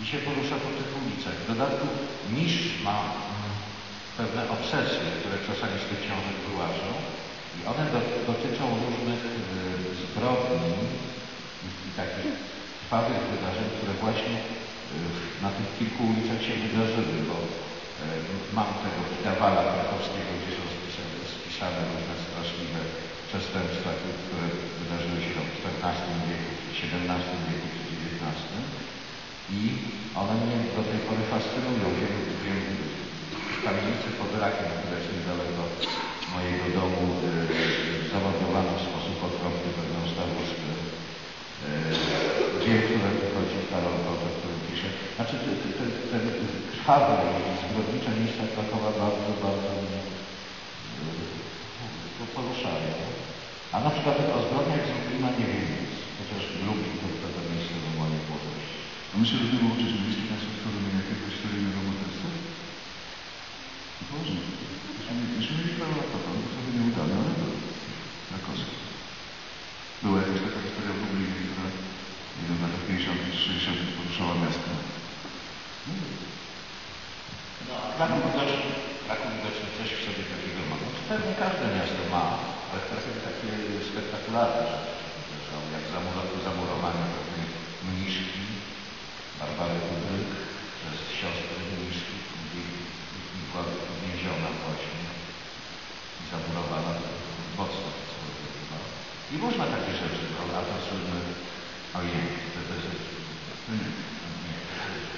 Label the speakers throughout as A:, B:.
A: i się porusza po tych ulicach. W dodatku mistrz ma pewne obsesje, które czasami z tych książek wyłażą i one do, dotyczą różnych y, zbrodni i, i takich krwawych wydarzeń, które właśnie y, na tych kilku ulicach się wydarzyły, bo y, mam tego Dawala Krakowskiego, gdzie są spisane, spisane różne straszliwe przestępstwa, które wydarzyły się w XIV wieku, XVII wieku czy XIX. I one mnie do tej pory fascynują. Wiem, w kamienicy pod rakiem, która jest niedaleko mojego domu, yy, zamordowano w sposób okropny pewną staruszkę. Yy, wiem, które chodzi Karol Koto, który pisze. Znaczy, te, te, te, te krwawe i zbrodnicze miejsca Krakowa bardzo, bardzo mnie yy, poruszają. A na przykład o zbrodniach z Lublina nie wiem nic, chociaż Lublin to, to, miejsce do mojej młodości.
B: A my się będziemy uczyć, mieliście Państwo stworzenie jakiegoś seryjnego morderstwa? Poważnie. Myśmy mieli prawo to, to trochę nieudane, ale to Krakowski. Była jakaś taka historia w która nie wiem, w latach 50 czy 60 poruszała miasto.
A: No, Kraków widocznie, Kraków widocznie coś w sobie takiego ma. No, pewnie każde miasto ma, ale trochę takie spektakularne. Zresztą jak mniszki, Barbary Kubryk przez siostrę mniszki, gdzie była uwięziona właśnie i zamurowana mocno. to robiła. I można takie rzeczy, prawda? To słynne, ojej, to, to jest...
B: No. Nie.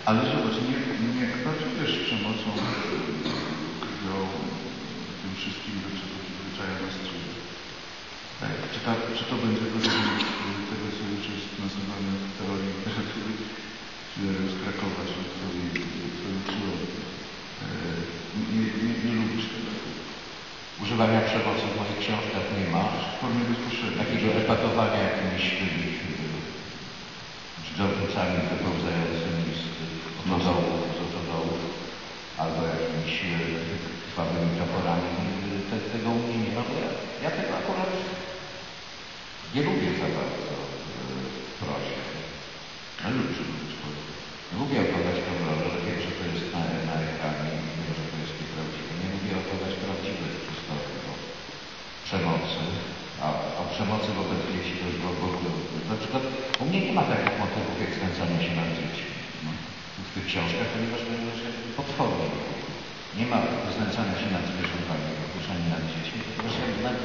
B: Ale zobacz, nie, nie pracujesz przemocą, krwią, tym wszystkim, przyzwyczaja nas cud. Tak. Czy, czy to będzie rodzaj tego, co już jest nazywane w teorii literatury, czy z Krakowa, czy twojej, twojej przyrody? E, Nie, nie, nie lubisz tego.
A: Używania przemocy w moich książkach nie ma. Takiego epatowania jakimiś tymi z mozołów, z otodołów, albo jakimiś e, krwawymi toporami. Te, tego u mnie nie ma, bo ja, ja tego akurat nie lubię za bardzo e, prosić.
B: Ale lubisz lubić Polskę.
A: Lubię opowiadać horror, że wiem, że to jest na, na ekranie i wiem, że to jest nieprawdziwe. Nie lubię opowiadać prawdziwych historii o przemocy, a o przemocy wobec dzieci to już w ogóle. Na przykład u mnie nie ma takich motywów jak znęcanie się nad dziećmi no, w tych książkach, ponieważ to jest jakby potwornie. Nie ma znęcania się nad zwierzętami, okuszania nad dziećmi, jakby nad,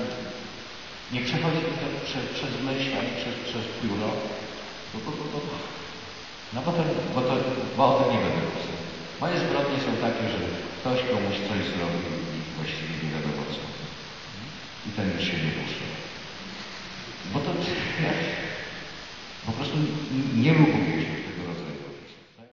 A: nie przechodzi to prze, przez myśl ani przez, przez pióro, bo, bo, bo, no bo, to, bo, to, bo o tym nie będę pisał. Moje zbrodnie są takie, że ktoś